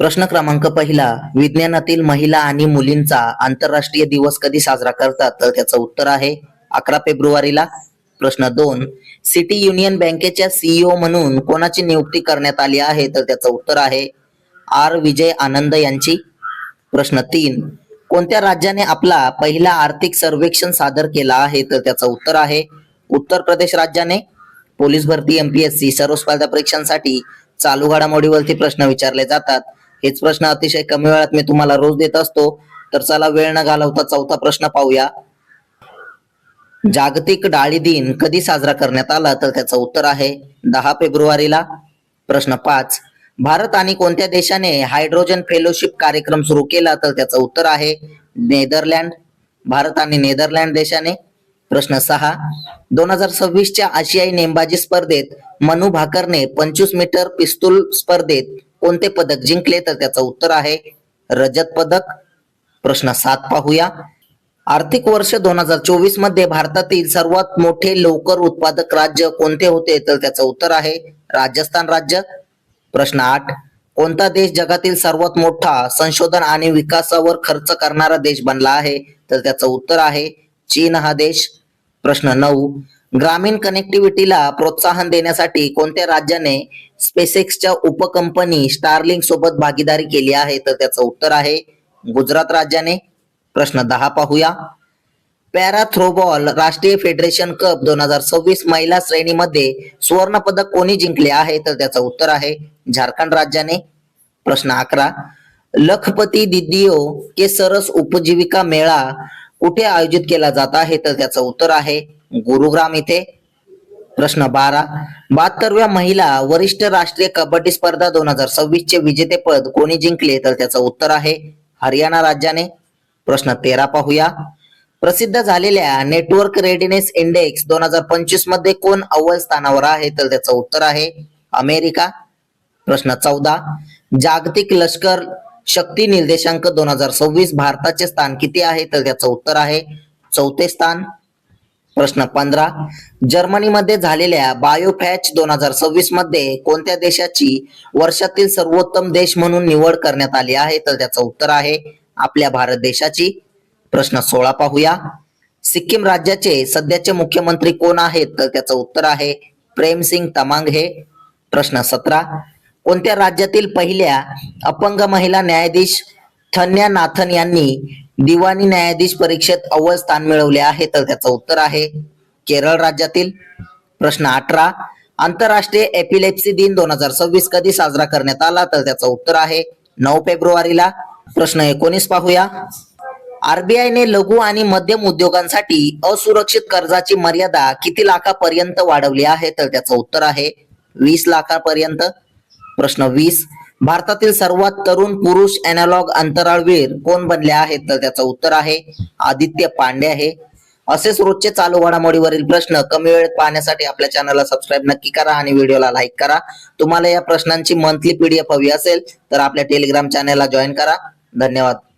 प्रश्न क्रमांक पहिला विज्ञानातील महिला आणि मुलींचा आंतरराष्ट्रीय दिवस कधी साजरा करतात? तर त्याचं उत्तर आहे अकरा फेब्रुवारीला. प्रश्न दोन सिटी युनियन बँकेच्या सीईओ म्हणून कोणाची नियुक्ती करण्यात आली आहे? तर त्याचं उत्तर आहे आर. विजय आनंद यांची. प्रश्न तीन कोणत्या राज्याने आपला पहिला आर्थिक सर्वेक्षण सादर केला आहे? तर त्याचं उत्तर आहे उत्तर प्रदेश राज्याने. पोलीस भरती एमपीएससी सर्व स्पर्धा परीक्षांसाठी चालू घडामोडीवरती प्रश्न विचारले जातात. हेच प्रश्न अतिशय कमी वेळात मी तुम्हाला रोज देत असतो. तर चला वेळ न घालवता चौथा प्रश्न पाहूया. जागतिक डाळी दिन कधी साजरा करण्यात आला? तर त्याचं उत्तर आहे दहा फेब्रुवारीला. प्रश्न पाच. भारत आणि कोणत्या देशाने हायड्रोजन फेलोशिप कार्यक्रम सुरू केला? तर त्याचं उत्तर आहे नेदरलँड. भारत आणि नेदरलँड देशाने. प्रश्न सहा. दोन हजार सव्वीसच्या आशियाई नेमबाजी स्पर्धेत मनु भाकरने पंचवीस मीटर पिस्तूल स्पर्धेत कोणते पदक जिंकले तर त्याचं उत्तर आहे रजत पदक. प्रश्न सात पाहूया. आर्थिक वर्ष दोन हजार चोवीसमध्ये भारतातील सर्वात मोठे लोकर उत्पादक राज्य कोणते होते तर त्याचं उत्तर आहे राजस्थान राज्य. प्रश्न आठ कोणता देश जगातील सर्वात मोठा संशोधन आणि विकासावर खर्च करणारा देश बनला आहे? तर त्याचं उत्तर आहे चीन हा देश. प्रश्न नऊ ग्रामीण कनेक्टिव्हिटीला प्रोत्साहन देण्यासाठी कोणत्या राज्याने स्पेसेक्सच्या उपकंपनी स्टारलिंग सोबत भागीदारी केली आहे? तर त्याचं उत्तर आहे गुजरात राज्याने. प्रश्न दहा पाहूया. पॅरा थ्रोबॉल राष्ट्रीय फेडरेशन कप दोन हजार सव्वीस महिला श्रेणीमध्ये सुवर्ण पदक कोणी जिंकले आहे? तर त्याचं उत्तर आहे झारखंड राज्याने. प्रश्न अकरा. लखपती दिदिओ के सरस उपजीविका मेळा कुठे आयोजित केला जात आहे तर त्याचं उत्तर आहे गुरुग्राम इथे. प्रश्न बारा. बहात्तरव्या महिला वरिष्ठ राष्ट्रीय कबड्डी स्पर्धा दोन हजार सव्वीस चे विजेतेपद कोणी जिंकले तर त्याचं उत्तर आहे हरियाणा राज्याने. प्रश्न तेरा पाहूया. प्रसिद्ध झालेल्या नेटवर्क रेडिनेस इंडेक्स दोन हजार पंचवीसमध्ये कोण अव्वल स्थानावर आहे तर त्याचं उत्तर आहे अमेरिका. प्रश्न चौदा. जागतिक लष्कर शक्ती निर्देशांक दोन हजार सव्वीस भारताचे स्थान किती आहे? तर त्याचं उत्तर आहे चौथे स्थान. प्रश्न पंधरा. जर्मनीमध्ये झालेल्या बायोफॅच दोन हजार सव्वीसमध्ये कोणत्या देशाची वर्षातील सर्वोत्तम देश म्हणून निवड करण्यात आली आहे? तर त्याचं उत्तर आहे आपल्या भारत देशाची. प्रश्न सोळा पाहूया. सिक्कीम राज्याचे सध्याचे मुख्यमंत्री कोण आहेत? तर त्याचं उत्तर आहे प्रेमसिंग तमांग हे. प्रश्न सतरा. कोणत्या राज्यातील पहिल्या अपंग महिला न्यायाधीश थन्या नाथन यांनी दिवाणी न्यायाधीश परीक्षेत अव्वल स्थान मिळवले आहे? तर त्याचं उत्तर आहे केरळ राज्यातील प्रश्न अठरा. आंतरराष्ट्रीय एपिलेप्सी दिन दोन हजार सव्वीस कधी साजरा करण्यात आला? तर त्याचं उत्तर आहे नऊ फेब्रुवारीला. प्रश्न एकोणीस पाहूया. आरबीआयने लघु आणि मध्यम उद्योगांसाठी असुरक्षित कर्जाची मर्यादा किती लाखापर्यंत वाढवली आहे? तर त्याचं उत्तर आहे वीस लाखापर्यंत. प्रश्न वीस. भारतातील सर्वात तरुण पुरुष अॅनालॉग अंतराळवीर कोण बनले आहेत? तर त्याचं उत्तर आहे आदित्य पांडे आहे. असेच रोजचे चालू घडामोडीवरील प्रश्न कमी वेळेत पाहण्यासाठी आपल्या चॅनलला सबस्क्राईब नक्की करा आणि व्हिडिओला लाईक करा. तुम्हाला या प्रश्नांची मंथली पीडीएफ हवी असेल तर आपल्या टेलिग्राम चॅनलला जॉईन करा. धन्यवाद.